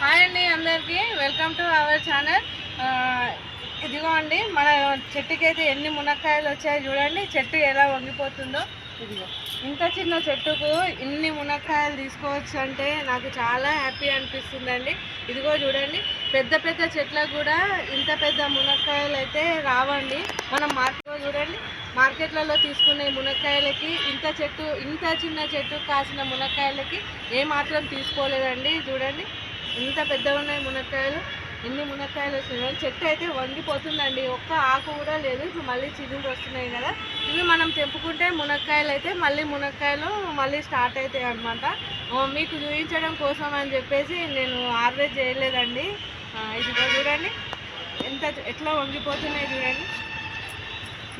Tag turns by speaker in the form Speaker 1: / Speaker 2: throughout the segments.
Speaker 1: Hi అండి అందరికీ. Welcome to our channel. ఇదిగో అండి మన చెట్టుకి అయితే ఎన్ని మునక్కాయలు వచ్చాయో చూడండి. చెట్టు ఎలా వంగిపోతుందో. ఇదిగో ఇంత చిన్న చెట్టుకు ఇన్ని మునక్కాయలు తీసుకోవచ్చు అంటే నాకు చాలా హ్యాపీ అనిపిస్తుందండి. ఇదిగో చూడండి పెద్ద పెద్ద చెట్లకు కూడా ఇంత పెద్ద మునక్కాయలు అయితే రావండి. మనం మార్కెట్లో చూడండి మార్కెట్లలో తీసుకునే మునక్కాయలకి ఇంత చెట్టు ఇంత చిన్న చెట్టు కాసిన మునక్కాయలకి ఏమాత్రం తీసుకోలేదండి. చూడండి ఇంత పెద్దగా ఉన్నాయి మునక్కాయలు ఎన్ని మునక్కాయలు వచ్చినాయి. చెట్టు అయితే వంగిపోతుందండి. ఒక్క ఆకు కూడా లేదు. ఇప్పుడు మళ్ళీ చిగుళ్ళు వస్తున్నాయి కదా. ఇవి మనం తెంపుకుంటే మునక్కాయలు అయితే మళ్ళీ మునక్కాయలు మళ్ళీ స్టార్ట్ అవుతాయి అనమాట మీకు చూపించడం కోసం అని చెప్పేసి నేను హార్వెస్ట్ చేయలేదండి. ఇది చూడండి. ఎంత ఎట్లా వంగిపోతున్నాయి చూడండి.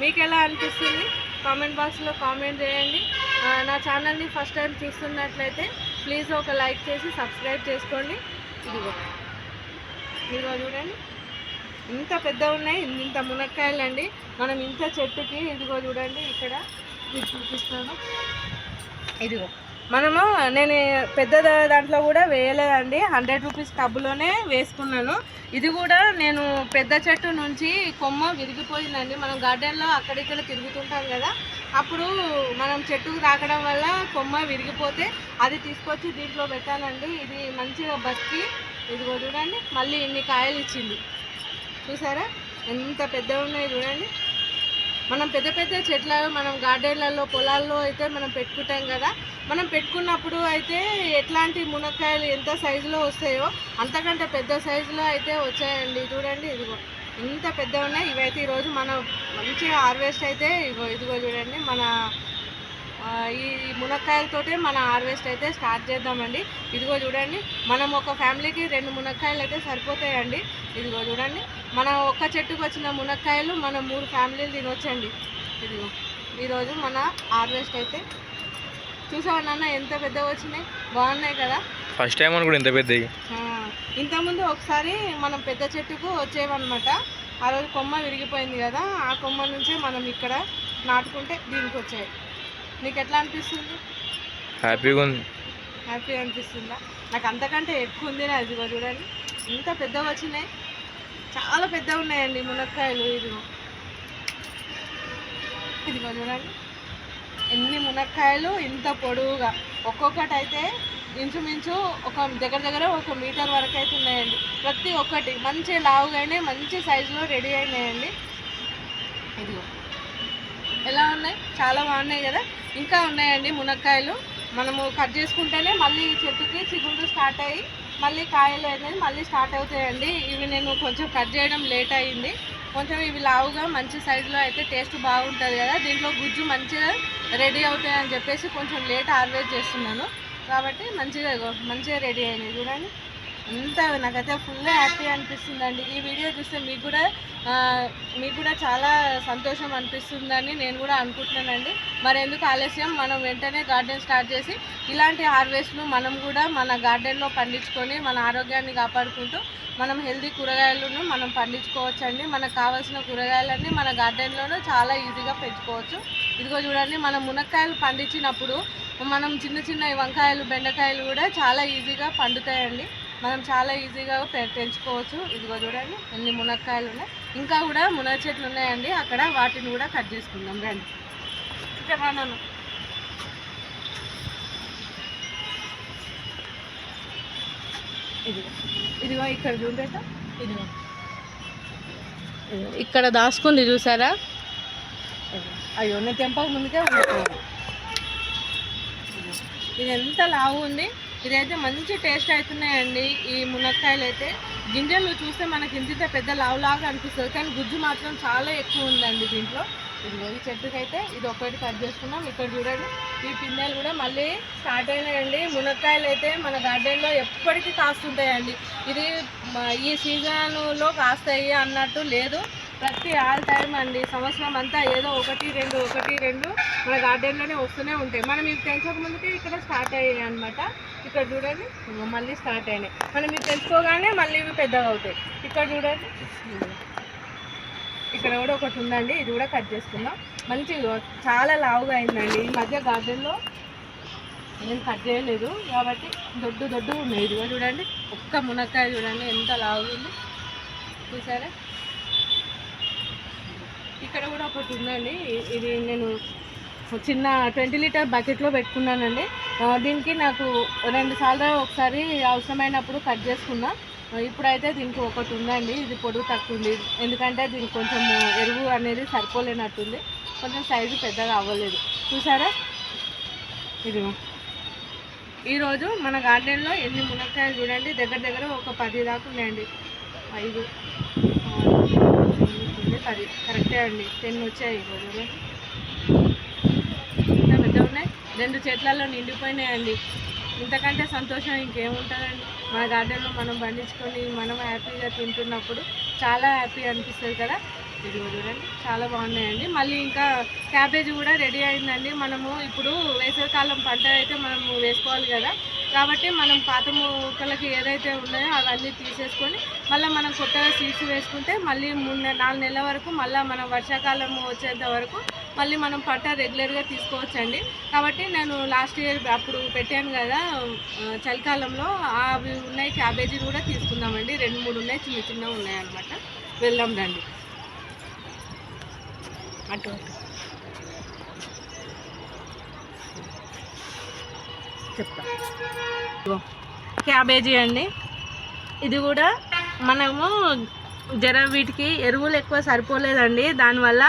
Speaker 1: మీకు ఎలా అనిపిస్తుంది? కామెంట్ బాక్స్లో కామెంట్ చేయండి. నా ఛానల్ని ఫస్ట్ టైం చూస్తున్నట్లయితే ప్లీజ్ ఒక లైక్ చేసి సబ్స్క్రైబ్ చేసుకోండి. ఇదిగో. ఇదిగో చూడండి. ఇంత పెద్ద ఉన్నాయి ఇంత మునక్కాయలు అండి. మనం ఇంత చెట్టుకి ఇదిగో చూడండి ఇక్కడ చూపిస్తాను. ఇదిగో. మనము నేను పెద్ద దాంట్లో కూడా వేయలేదండి. హండ్రెడ్ రూపీస్ టబ్బులోనే వేసుకున్నాను. ఇది కూడా నేను పెద్ద చెట్టు నుంచి కొమ్మ విరిగిపోయిందండి. మనం గార్డెన్లో అక్కడిక్కడ తిరుగుతుంటాం కదా అప్పుడు మనం చెట్టుకు తాకడం వల్ల కొమ్మ విరిగిపోతే అది తీసుకొచ్చి దీంట్లో పెట్టానండి ఇది మంచిగా బతికి ఇదిగో చూడండి మళ్ళీ ఇన్ని కాయలు ఇచ్చింది. చూసారా? ఎంత పెద్దగా ఉన్నాయి చూడండి. మనం పెద్ద పెద్ద చెట్ల మనం గార్డెన్లలో పొలాల్లో అయితే మనం పెట్టుకుంటాం కదా. మనం పెట్టుకున్నప్పుడు అయితే ఎట్లాంటి మునక్కాయలు ఎంత సైజులో వస్తాయో అంతకంటే పెద్ద సైజులో అయితే వచ్చాయండి. చూడండి ఇదిగో. ఇంత పెద్ద ఉన్నాయి. ఇవైతే ఈరోజు మనం మంచిగా హార్వెస్ట్ అయితే ఇదిగో ఇదిగో చూడండి మన ఈ మునక్కాయలతోటే మన హార్వెస్ట్ అయితే స్టార్ట్ చేద్దామండి. ఇదిగో చూడండి మనం ఒక ఫ్యామిలీకి రెండు మునక్కాయలు అయితే సరిపోతాయండి. ఇదిగో చూడండి మన ఒక్క చెట్టుకు వచ్చిన మునక్కాయలు మనం మూడు ఫ్యామిలీలు తినొచ్చండి. ఇదిగో ఈరోజు మన హార్వెస్ట్ అయితే. చూసావా నాన్న ఎంత పెద్దగా వచ్చినాయి? బాగున్నాయి కదా?
Speaker 2: ఫస్ట్ టైం అనుకుంటే ఇంత పెద్దవి.
Speaker 1: ఆ, ఇంతకుముందు ఒకసారి మనం పెద్ద చెట్టుకు వచ్చేవన్నమాట. ఆ రోజు కొమ్మ విరిగిపోయింది కదా ఆ కొమ్మ నుంచే మనం ఇక్కడ నాటుకుంటే దీనికి వచ్చాయి. నీకు ఎట్లా అనిపిస్తుంది?
Speaker 2: హ్యాపీగా ఉంది.
Speaker 1: హ్యాపీ అనిపిస్తుందా? నాకు అంతకంటే ఎక్కువ ఉంది నా ఇదిగో చూడండి. ఇంత పెద్దగా వచ్చినాయి. చాలా పెద్దగా ఉన్నాయండి మునక్కాయలు ఇదిగో. ఇదిగో చూడండి. ఎన్ని మునక్కాయలు ఇంత పొడవుగా. ఒక్కొక్కటి అయితే ఇంచుమించు ఒక దగ్గర దగ్గర ఒక మీటర్ వరకు అయితే ఉన్నాయండి. ప్రతి ఒక్కటి మంచి లావుగానే మంచి సైజులో రెడీ అయినాయండి. ఇదిగో. ఎలా ఉన్నాయి? చాలా బాగున్నాయి కదా? ఇంకా ఉన్నాయండి మునక్కాయలు. మనము కట్ చేసుకుంటేనే మళ్ళీ చెట్టుకి చిగుళ్ళు స్టార్ట్ అయ్యి మళ్ళీ కాయలు అనేది మళ్ళీ స్టార్ట్ అవుతాయండి. ఇవి నేను కొంచెం కట్ చేయడం లేట్ అయ్యింది కొంచెం ఇవి లావుగా మంచి సైజులో అయితే టేస్ట్ బాగుంటుంది కదా. దీంట్లో గుజ్జు మంచిగా రెడీ అవుతాయని చెప్పేసి కొంచెం లేట్ హార్వెస్ట్ చేస్తున్నాను. కాబట్టి మంచిగా మంచిగా రెడీ అయినాయి. చూడండి. ఇంత నాకైతే ఫుల్ హ్యాపీ అనిపిస్తుందండి. ఈ వీడియో చూస్తే మీకు కూడా మీకు కూడా చాలా సంతోషం అనిపిస్తుందని నేను కూడా అనుకుంటున్నానండి. మరి ఎందుకు ఆలస్యం? మనం వెంటనే గార్డెన్ స్టార్ట్ చేసి ఇలాంటి హార్వెస్ట్లు మనం కూడా మన గార్డెన్లో పండించుకొని మన ఆరోగ్యాన్ని కాపాడుకుంటూ మనం హెల్తీ కూరగాయలను మనం పండించుకోవచ్చండి. మనకు కావాల్సిన కూరగాయలన్నీ మన గార్డెన్లోనే చాలా ఈజీగా పెంచుకోవచ్చు. ఇదిగో చూడండి మనం మునక్కాయలు పండించినప్పుడు మనం చిన్న చిన్న వంకాయలు బెండకాయలు కూడా చాలా ఈజీగా పండుతాయండి. మనం చాలా ఈజీగా పెంచుకోవచ్చు ఇదిగో చూడండి ఎన్ని మునక్కాయలు ఉన్నాయి. ఇంకా కూడా మునగ చెట్లు ఉన్నాయండి. అక్కడ వాటిని కూడా కట్ చేసుకుందాం. రండి. ఇక్కడ రా ఇదిగో. ఇదిగో ఇక్కడ చూడట. ఇదిగో. ఇక్కడ దాచుకుంది చూసారా? అయ్యో నేను తెంపక ముందుకే ఇది ఎంత లావు ఉంది? ఇదైతే మంచి టేస్ట్ అవుతున్నాయండి. ఈ మునక్కాయలు అయితే గింజలు చూస్తే మనకి ఇంత పెద్ద లావులాగా అనిపిస్తుంది. కానీ గుజ్జు మాత్రం చాలా ఎక్కువ ఉందండి దీంట్లో. ఇదిగో ఈ చెట్టుకైతే ఇది ఒకటి కట్ చేసుకున్నాం. ఇక్కడ చూడండి ఈ పిందెలు కూడా మళ్ళీ స్టార్ట్ అయినాయండి. మునక్కాయలు అయితే మన గార్డెన్లో ఎప్పటికీ కాస్తుంటాయండి. ఇది ఈ సీజన్లో కాస్తాయి అన్నట్టు లేదు. ప్రతి ఆల్ టైం అండి. సంవత్సరం అంతా ఏదో ఒకటి రెండు ఒకటి రెండు మన గార్డెన్లోనే వస్తూనే ఉంటాయి. మనం ఇవి పెంచక ముందుకే ఇక్కడ స్టార్ట్ అయ్యాయి అనమాట ఇక్కడ చూడండి మళ్ళీ స్టార్ట్ అయినాయి. మనం ఇవి తెలుసుకోగానే మళ్ళీ ఇవి పెద్దగా అవుతాయి. ఇక్కడ చూడండి. ఇక్కడ కూడా ఒకటి ఉందండి. ఇది కూడా కట్ చేసుకుందాం. మంచి చాలా లావుగా అయిందండి. ఈ మధ్య గార్డెన్లో నేను కట్ చేయలేదు. కాబట్టి దొడ్డు దొడ్డు ఉన్నాయి. ఇదిగో చూడండి. ఒక్క మునక్కాయ చూడండి. ఎంత లాగుంది చూసారా? ఇక్కడ కూడా ఒకటి ఉందండి. ఇది నేను చిన్న ట్వంటీ లీటర్ బకెట్లో పెట్టుకున్నానండి. దీనికి నాకు రెండు సార్లు ఒకసారి అవసరమైనప్పుడు కట్ చేసుకున్నా. ఇప్పుడైతే దీనికి ఒకటి ఉందండి. ఇది పొడుగు తక్కువ ఉంది. ఎందుకంటే దీనికి కొంచెం ఎరువు అనేది సరిపోలేనట్టుంది. కొంచెం సైజు పెద్దగా అవ్వలేదు. చూసారా? ఇది ఈరోజు మన గార్డెన్లో ఎన్ని మునక్కాయలు చూడండి. దగ్గర దగ్గర ఒక పది దాకా ఉన్నాయండి. ఐదు. పది కరెక్టే అండి. టెన్ వచ్చాయి ఈరోజు ఇంత పెద్ద ఉన్నాయి? రెండు చెట్లలో నిండిపోయినాయండి. ఇంతకంటే సంతోషం ఇంకేముంటుందండి? మన గార్డెన్లో మనం పండించుకొని మనం హ్యాపీగా తింటున్నప్పుడు చాలా హ్యాపీ అనిపిస్తుంది కదా? ఇదిగో చూడండి చాలా బాగున్నాయండి. మళ్ళీ ఇంకా క్యాబేజీ కూడా రెడీ అయిందండి. మనము ఇప్పుడు వేసవికాలం పంట అయితే మనము వేసుకోవాలి కదా. కాబట్టి మనం పాత మొక్కలకి ఏదైతే ఉన్నాయో అవన్నీ తీసేసుకొని మళ్ళీ మనం కొత్తగా సీడ్స్ వేసుకుంటే మళ్ళీ మూడు నాలుగు నెలల వరకు మళ్ళీ మనం వర్షాకాలం వచ్చేంత వరకు మళ్ళీ మనం పంట రెగ్యులర్గా తీసుకోవచ్చండి. కాబట్టి నేను లాస్ట్ ఇయర్ అప్పుడు పెట్టాను కదా చలికాలంలో అవి ఉన్నాయి క్యాబేజీ కూడా తీసుకుందామండి. రెండు మూడు ఉన్నాయి చిన్న చిన్నవి ఉన్నాయన్నమాట వెళ్దాం రండి. అటు. చెప్తా. క్యాబేజీ అండి. ఇది కూడా మనము జర వీటికి ఎరువులు ఎక్కువ సరిపోలేదండి. దానివల్ల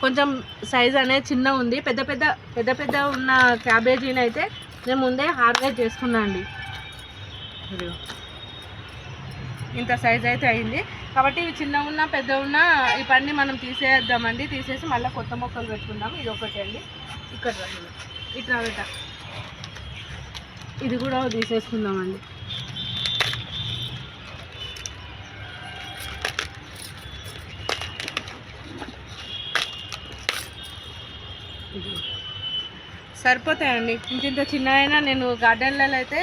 Speaker 1: కొంచెం సైజ్ అనేది చిన్న ఉంది. పెద్ద పెద్ద పెద్ద పెద్ద ఉన్న క్యాబేజీని అయితే నేను ముందే హార్వెస్ట్ చేసుకున్నా అండి. ఇంత సైజ్ అయితే అయింది. కాబట్టి ఇవి చిన్న ఉన్నా పెద్ద ఉన్నా ఈ పండి మనం తీసేద్దామండి. తీసేసి మళ్ళీ కొత్త మొక్కలు పెట్టుకుందాం ఇది ఒకటి అండి. ఇక్కడ రండి. ఇట్లా ఇది కూడా తీసేసుకుందామండి. సరిపోతాయండి. ఇంత ఇంత చిన్న అయినా నేను గార్డెన్లలో అయితే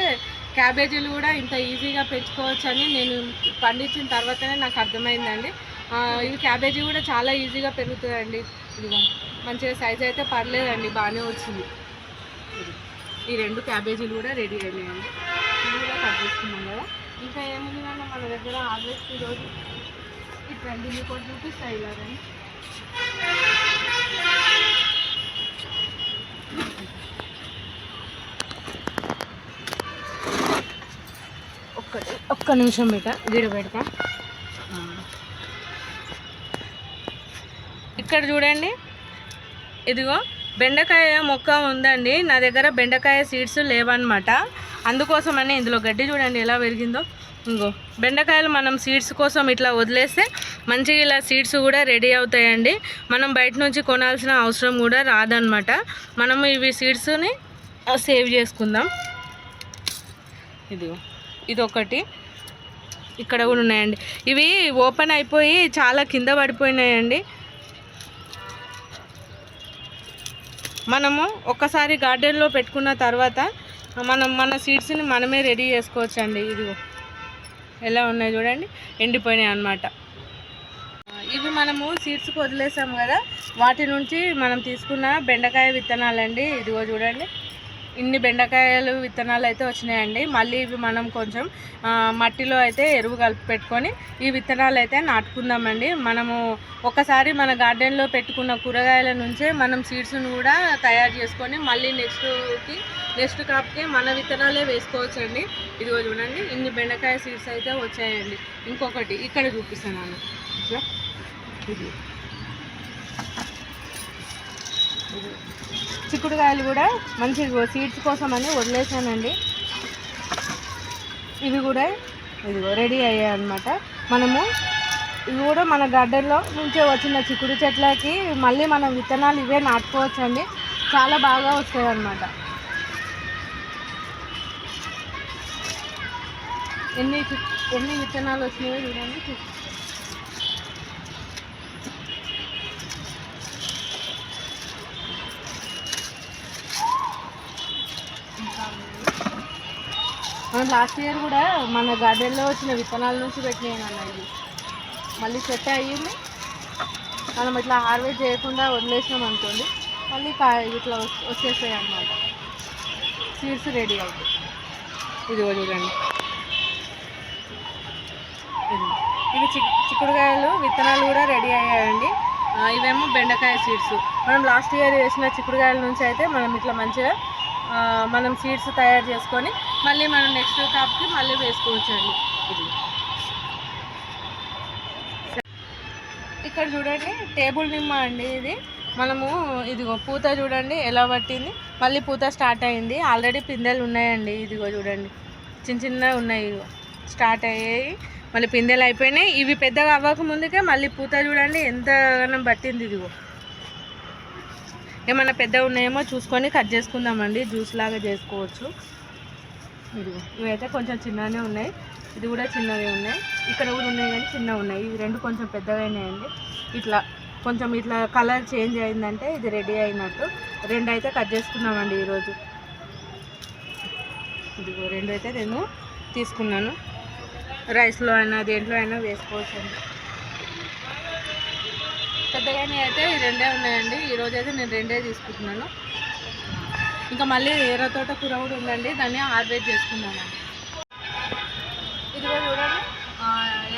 Speaker 1: క్యాబేజీలు కూడా ఇంత ఈజీగా పెంచుకోవచ్చు అని నేను పండించిన తర్వాతనే నాకు అర్థమైందండి. ఇవి క్యాబేజీ కూడా చాలా ఈజీగా పెరుగుతుందండి ఇదిగో మంచిగా సైజ్ అయితే పర్లేదండి బాగానే వచ్చింది. ఈ రెండు క్యాబేజీలు కూడా రెడీ అయినాయండి. ఇది కూడా కట్ చేసుకున్నాం కదా. ఇంకా ఏముంది కానీ మన దగ్గర హార్వెస్ట్ ఈరోజు? ఇట్లండి మీకు ఒకటి చూపిస్తాయి ఇలాగని ఒక్క నిమిషం బిడ్డ గీడ పెడతా. ఇక్కడ చూడండి ఇదిగో బెండకాయ మొక్క ఉందండి. నా దగ్గర బెండకాయ సీడ్స్ లేవన్నమాట. అందుకోసమని ఇందులో గడ్డి చూడండి ఎలా పెరిగిందో. ఇంకో బెండకాయలు మనం సీడ్స్ కోసం ఇట్లా వదిలేస్తే మంచిగా ఇలా సీడ్స్ కూడా రెడీ అవుతాయండి. మనం బయట నుంచి కొనాల్సిన అవసరం కూడా రాదనమాట మనము ఇవి సీడ్స్ని సేవ్ చేసుకుందాం. ఇదిగో. ఇదొకటి. ఇక్కడ కూడా ఉన్నాయండి. ఇవి ఓపెన్ అయిపోయి చాలా కింద పడిపోయినాయండి. మనము ఒక్కసారి గార్డెన్లో పెట్టుకున్న తర్వాత మనం మన సీడ్స్ని మనమే రెడీ చేసుకోవచ్చండి. ఇదిగో. ఎలా ఉన్నాయి చూడండి. ఎండిపోయినాయి అన్నమాట. ఇవి మనము సీడ్స్కి వదిలేసాం కదా. వాటి నుంచి మనం తీసుకున్న బెండకాయ విత్తనాలండి. ఇదిగో చూడండి. ఇన్ని బెండకాయలు విత్తనాలు అయితే వచ్చినాయండి మళ్ళీ ఇవి మనం కొంచెం మట్టిలో అయితే ఎరువు కలిపి పెట్టుకొని ఈ విత్తనాలు అయితే నాటుకుందామండి మనము ఒకసారి మన గార్డెన్లో పెట్టుకున్న కూరగాయల నుంచే మనం సీడ్స్ను కూడా తయారు చేసుకొని మళ్ళీ నెక్స్ట్కి నెక్స్ట్ క్రాప్కి మన విత్తనాలే వేసుకోవచ్చండి ఇదిగో చూడండి ఇన్ని బెండకాయ సీడ్స్ అయితే వచ్చాయండి ఇంకొకటి ఇక్కడ చూపిస్తున్నాను ఇట్లా. ఇది. చిక్కుడుకాయలు కూడా మంచి సీడ్స్ కోసం అని వదిలేసానండి. ఇవి కూడా ఇదిగో రెడీ అయ్యాయి అనమాట మనము ఇవి కూడా మన గార్డెన్లో నుంచే వచ్చిన చిక్కుడు చెట్లకి మళ్ళీ మనం విత్తనాలు ఇవే నాటుకోవచ్చండి. చాలా బాగా వస్తాయి అన్నమాట ఎన్ని చి- ఎన్ని విత్తనాలు వచ్చినాయో చూడండి. మనం లాస్ట్ ఇయర్ కూడా మన గార్డెన్లో వచ్చిన విత్తనాల నుంచి పెట్టినాయి అన్న ఇది మళ్ళీ సెట్ అయ్యింది. మనం ఇట్లా హార్వెస్ట్ చేయకుండా వదిలేసినాం అనుకోండి మళ్ళీ కా ఇట్లా వచ్చేస్తాయి అన్నమాట. సీడ్స్ రెడీ అవుతాయి. ఇది చూడండి. ఇది. ఇవి చిక్కుడుకాయలు విత్తనాలు కూడా రెడీ అయ్యాయండి. ఇవేమో బెండకాయ సీడ్స్ మనం లాస్ట్ ఇయర్ వేసిన చిక్కుడుకాయల నుంచి అయితే మనం ఇట్లా మంచిగా మనం సీడ్స్ తయారు చేసుకొని మళ్ళీ మనం నెక్స్ట్ కాప్కి మళ్ళీ వేసుకోవచ్చు అండి ఇది. ఇక్కడ చూడండి టేబుల్ నిమ్మ అండి ఇది. మనము ఇదిగో పూత చూడండి ఎలా పట్టింది. మళ్ళీ పూత స్టార్ట్ అయింది. ఆల్రెడీ పిందెలు ఉన్నాయండి. ఇదిగో చూడండి. చిన్న చిన్నగా ఉన్నాయి ఇదిగో. స్టార్ట్ అయ్యాయి. మళ్ళీ పిందెలు అయిపోయినాయి. ఇవి పెద్దగా అవ్వక ముందుకే మళ్ళీ పూత చూడండి ఎంతగానో పట్టింది ఇదిగో. ఏమన్నా పెద్దగా ఉన్నాయేమో చూసుకొని కట్ చేసుకుందామండి. జ్యూస్ లాగా చేసుకోవచ్చు. ఇదిగో ఇవైతే కొంచెం చిన్నగానే ఉన్నాయి. ఇది కూడా చిన్నవి ఉన్నాయి. ఇక్కడ కూడా ఉన్నాయి కానీ చిన్నవి ఉన్నాయి. ఇవి రెండు కొంచెం పెద్దగా ఉన్నాయండి ఇట్లా కొంచెం ఇట్లా కలర్ చేంజ్ అయిందంటే ఇది రెడీ అయినట్టు. రెండు అయితే కట్ చేసుకున్నామండి ఈరోజు. ఇదిగో రెండు అయితే నేను తీసుకున్నాను. రైస్లో అయినా దేంట్లో అయినా వేసుకోవచ్చు అండి పెద్దగానే అయితే ఈ రెండే ఉన్నాయండి. ఈరోజు అయితే నేను రెండే తీసుకుంటున్నాను. ఇంకా మళ్ళీ ఎర్ర తోట కూర కూడా ఉందండి. దాన్ని హార్వెస్ట్ చేసుకున్నామండి ఇదిగో చూడండి.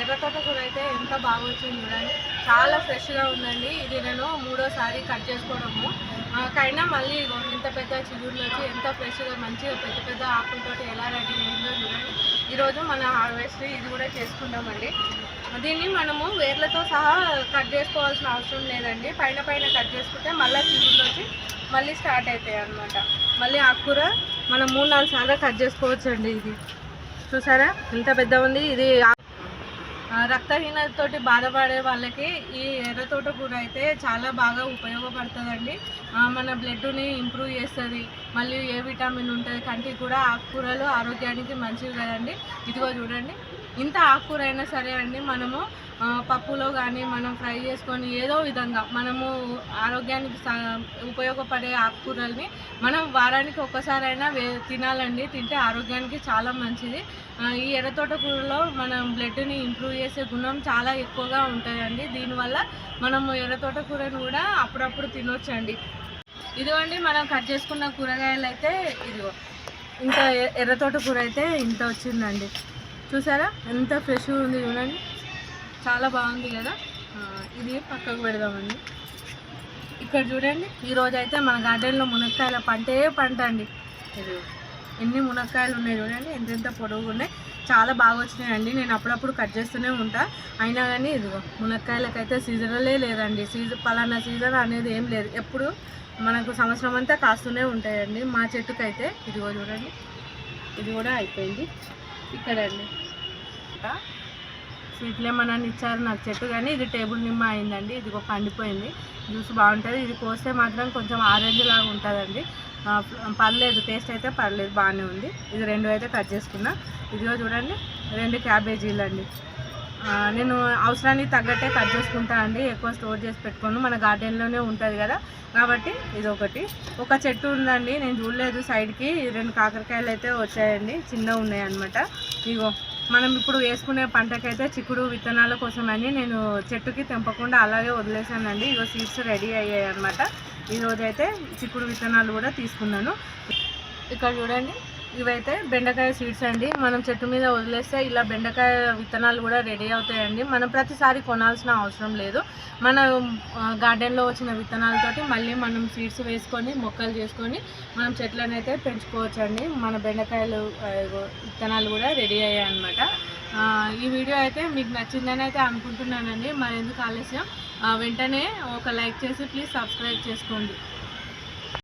Speaker 1: ఎర్రతోట ఎర్ర తోట కూర అయితే ఎంత బాగా వచ్చింది చూడండి. చాలా ఫ్రెష్గా ఉందండి. ఇది నేను మూడోసారి కట్ చేసుకోవడము. కైనా మళ్ళీ ఇంత పెద్ద చిగుర్లు వచ్చి ఎంత ఫ్రెష్గా మంచిగా పెద్ద పెద్ద ఆకులతోటి ఎలా రెడీ అయిందో చూడండి. ఈరోజు మన హార్వెస్ట్ ఇది కూడా చేసుకుంటామండి దీన్ని మనము వేర్లతో సహా కట్ చేసుకోవాల్సిన అవసరం లేదండి. పైన పైన కట్ చేసుకుంటే మళ్ళీ చిగుర్లు వచ్చి మళ్ళీ స్టార్ట్ అవుతాయి అన్నమాట. మళ్ళీ ఆకుకూర మనం మూడు నాలుగు సార్లు కట్ చేసుకోవచ్చు అండి ఇది. చూసారా? ఇంత పెద్ద ఉంది. ఇది రక్తహీనతతోటి బాధపడే వాళ్ళకి ఈ ఎర్రతోట కూర అయితే చాలా బాగా ఉపయోగపడుతుందండి. మన బ్లడ్ని ఇంప్రూవ్ చేస్తుంది. మళ్ళీ ఏ విటమిన్ ఉంటుంది కంటికి కూడా ఆకుకూరలు ఆరోగ్యానికి మంచివి కదండి. ఇదిగో చూడండి. ఇంత ఆకుకూర అయినా సరే అండి మనము పప్పులో కానీ మనం ఫ్రై చేసుకొని ఏదో విధంగా మనము ఆరోగ్యానికి ఉపయోగపడే ఆకుకూరల్ని మనం వారానికి ఒక్కసారైనా వే తినాలండి. తింటే ఆరోగ్యానికి చాలా మంచిది. ఈ ఎర్రతోటకూరలో మనం బ్లడ్ని ఇంప్రూవ్ చేసే గుణం చాలా ఎక్కువగా ఉంటుందండి దీనివల్ల మనము ఎర్రతోటకూరను కూడా అప్పుడప్పుడు తినొచ్చండి. ఇదిగోండి మనం కట్ చేసుకున్న కూరగాయలు అయితే ఇదిగో ఇంత ఎ- ఎర్రతోట కూర అయితే ఇంత వచ్చిందండి. చూసారా? ఎంత ఫ్రెష్గా ఉంది చూడండి. చాలా బాగుంది కదా? ఇది పక్కకు పెడదామండి. ఇక్కడ చూడండి ఈరోజు అయితే మన గార్డెన్లో మునక్కాయల పంటే పంట అండి. ఇది ఎన్ని మునక్కాయలు ఉన్నాయి చూడండి ఎంతెంత పొడవుగా ఉన్నాయి. చాలా బాగా వచ్చినాయండి. నేను అప్పుడప్పుడు కట్ చేస్తూనే ఉంటా. అయినా కానీ ఇదిగో మునక్కాయలకైతే సీజనలే లేదండి. సీజన్ పలానా సీజన్ అనేది ఏం లేదు. ఎప్పుడు మనకు సంవత్సరం అంతా కాస్తూనే ఉంటాయండి. మా చెట్టుకైతే ఇదిగో చూడండి. ఇది కూడా అయిపోయింది. ఇక్కడండి స్వీట్ లెమన్ అని ఇచ్చారు నాకు చెట్టు కానీ ఇది టేబుల్ నిమ్మ అయిందండి. ఇదిగో పండిపోయింది. జ్యూస్ బాగుంటుంది. ఇది కోస్తే మాత్రం కొంచెం ఆరెంజ్ లాగా ఉంటుందండి. పర్లేదు టేస్ట్ అయితే పర్లేదు బాగానే ఉంది. ఇది రెండు అయితే కట్ చేసుకున్నా. ఇదిగో చూడండి రెండు క్యాబేజీలు అండి నేను అవసరానికి తగ్గట్టే కట్ చేసుకుంటా అండి. ఎక్కువ స్టోర్ చేసి పెట్టుకోను. మన గార్డెన్లోనే ఉంటుంది కదా. కాబట్టి ఇది ఒకటి ఒక చెట్టు ఉందండి. నేను చూడలేదు సైడ్కి. రెండు కాకరకాయలు అయితే వచ్చాయండి. చిన్నవి ఉన్నాయి అనమాట ఇగో మనం ఇప్పుడు వేసుకునే పంటకైతే చిక్కుడు విత్తనాల కోసమని నేను చెట్టుకి తెంపకుండా అలాగే వదిలేసానండి. ఇగో సీడ్స్ రెడీ అయ్యాయి అనమాట ఈరోజైతే చిక్కుడు విత్తనాలు కూడా తీసుకున్నాను. ఇక్కడ చూడండి. ఇవైతే బెండకాయ సీడ్స్ అండి. మనం చెట్టు మీద వదిలేస్తే ఇలా బెండకాయ విత్తనాలు కూడా రెడీ అవుతాయండి. మనం ప్రతిసారి కొనాల్సిన అవసరం లేదు. మన గార్డెన్లో వచ్చిన విత్తనాలతోటి మళ్ళీ మనం సీడ్స్ వేసుకొని మొక్కలు చేసుకొని మనం చెట్లను అయితే పెంచుకోవచ్చండి. మన బెండకాయలు విత్తనాలు కూడా రెడీ అయ్యాయి అనమాట ఈ వీడియో అయితే మీకు నచ్చిందని అయితే అనుకుంటున్నానండి. మరి ఎందుకు ఆలస్యం వెంటనే ఒక లైక్ చేసి ప్లీజ్ సబ్స్క్రైబ్ చేసుకోండి.